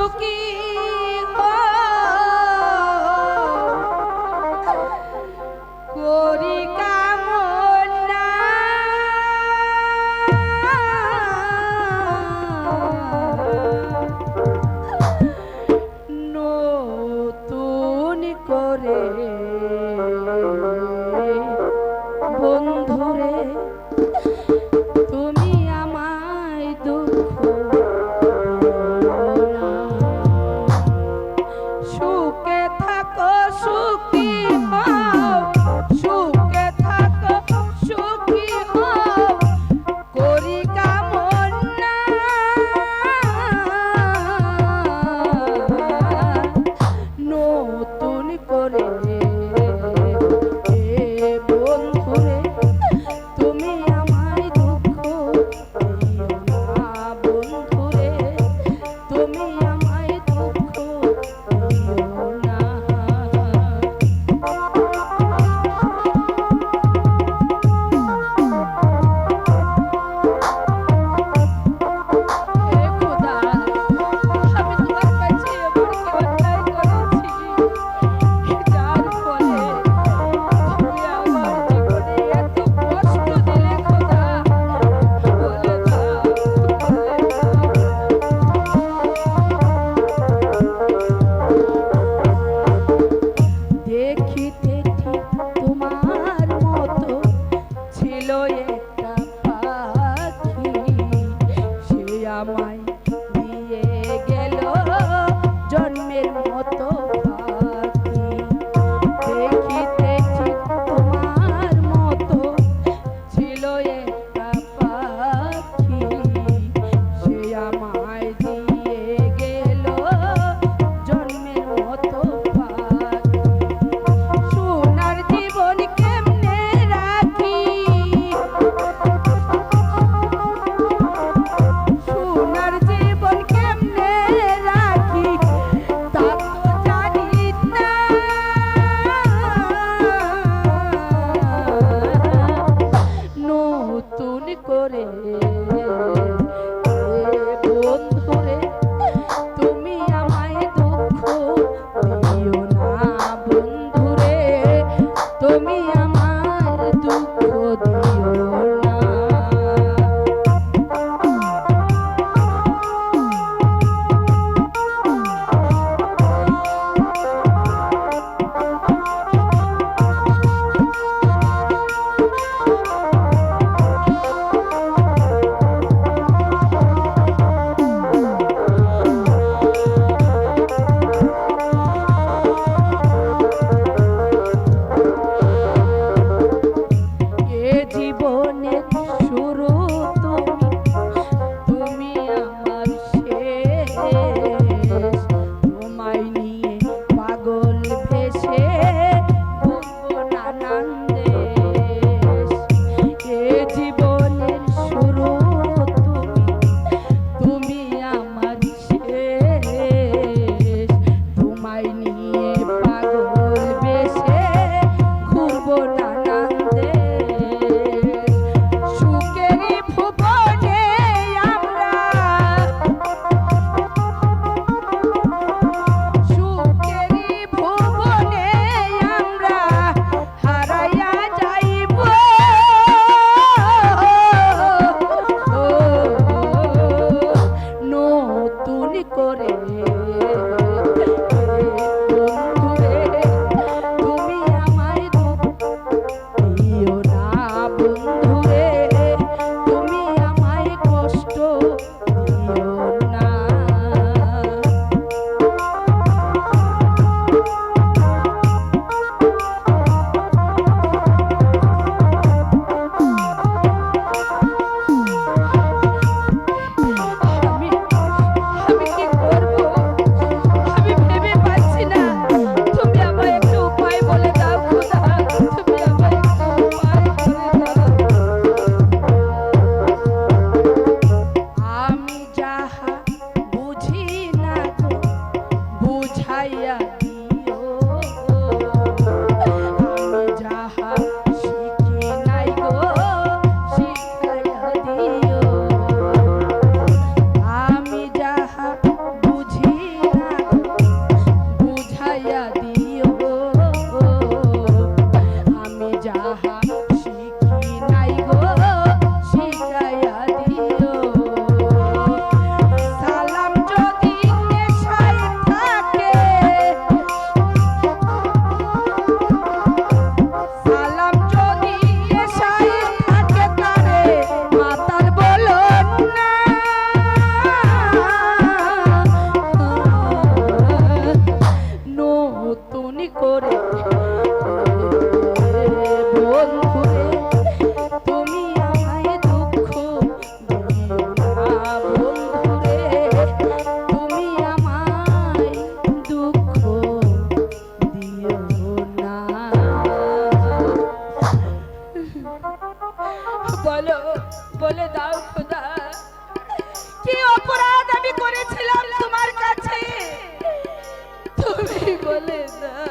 সুখী জীবনে বলো বলে দাও খোদা কি অপরাধ আমি করেছিলাম তোমার কাছে? তুমি বলে দাও।